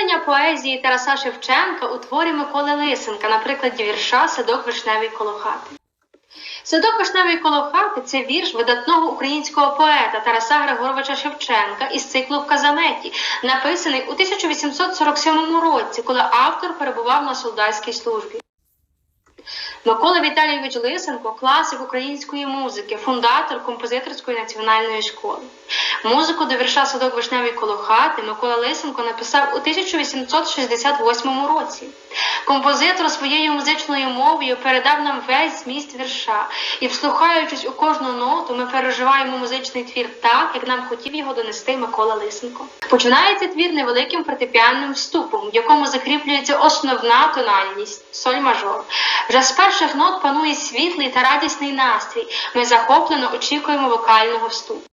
Відхилення поезії Тараса Шевченка у творі Миколи Лисенка, на прикладі вірша Садок вишневий коло хати. Садок вишневий коло хати це вірш видатного українського поета Тараса Григоровича Шевченка із циклу в Казаметі, написаний у 1847 році, коли автор перебував на солдатській службі. Микола Віталійович Лисенко класик української музики, фундатор композиторської національної школи. Музику до вірша Садок вишневий коло хати Микола Лисенко написав у 1868 році. Композитор своєю музичною мовою передав нам весь зміст вірша, і, вслухаючись у кожну ноту, ми переживаємо музичний твір так, як нам хотів його донести Микола Лисенко. Починається твір невеликим фортепіанним вступом, в якому закріплюється основна тональність соль мажор. Вже з перших нот панує світлий та радісний настрій. Ми захоплено очікуємо вокального вступу.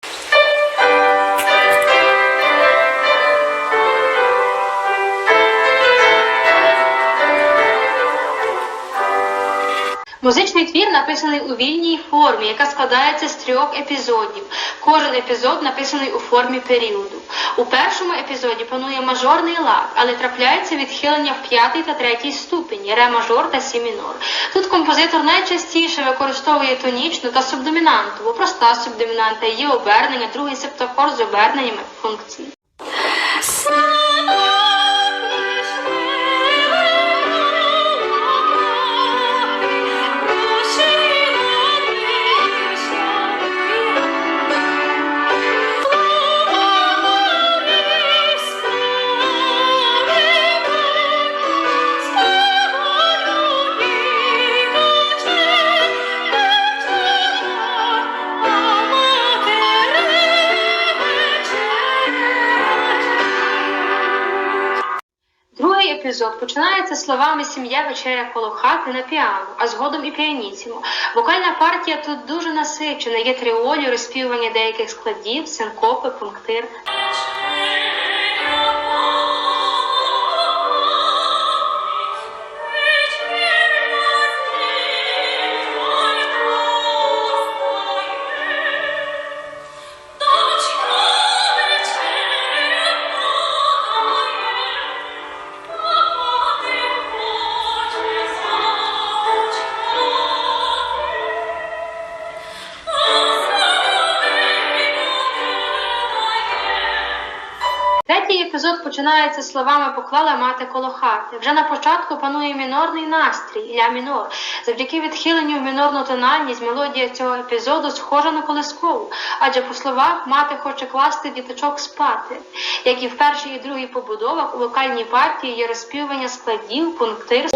Музичний твір написаний у вільній формі, яка складається з трьох епізодів. Кожен епізод написаний у формі періоду. У першому епізоді панує мажорний лад, але трапляється відхилення в п'ятий та третій ступені ре мажор та сі мінор. Тут композитор найчастіше використовує тонічну та субдомінантову, проста субдомінанта, її обернення, другий септакорд з оберненнями функцій. Епізод починається словами Сім'я вечеря коло хати на піано, а згодом і піаніцімо. Вокальна партія тут дуже насичена, є триолі, розспівування деяких складів, синкопи, пунктир. Епізод починається словами поклала мати коло хати. Вже на початку панує мінорний настрій ля мінор. Завдяки відхиленню в мінорну тональність мелодія цього епізоду схожа на колискову, адже по словах мати хоче класти діточок спати. Як і в першій і другій побудовах, у вокальній партії є розпівування складів, пунктир.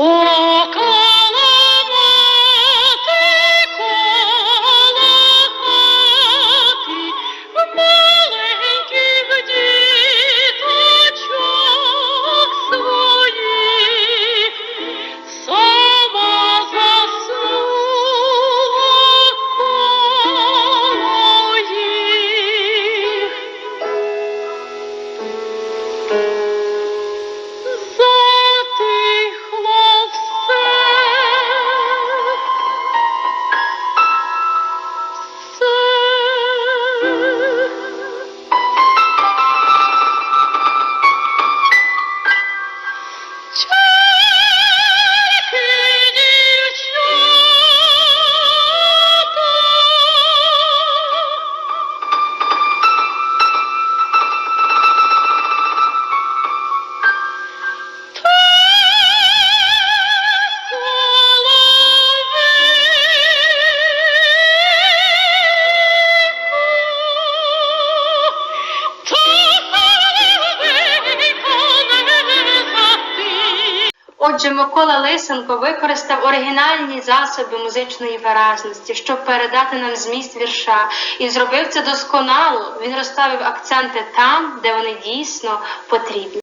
Отже, Микола Лисенко використав оригінальні засоби музичної виразності, щоб передати нам зміст вірша, і зробив це досконало. Він розставив акценти там, де вони дійсно потрібні.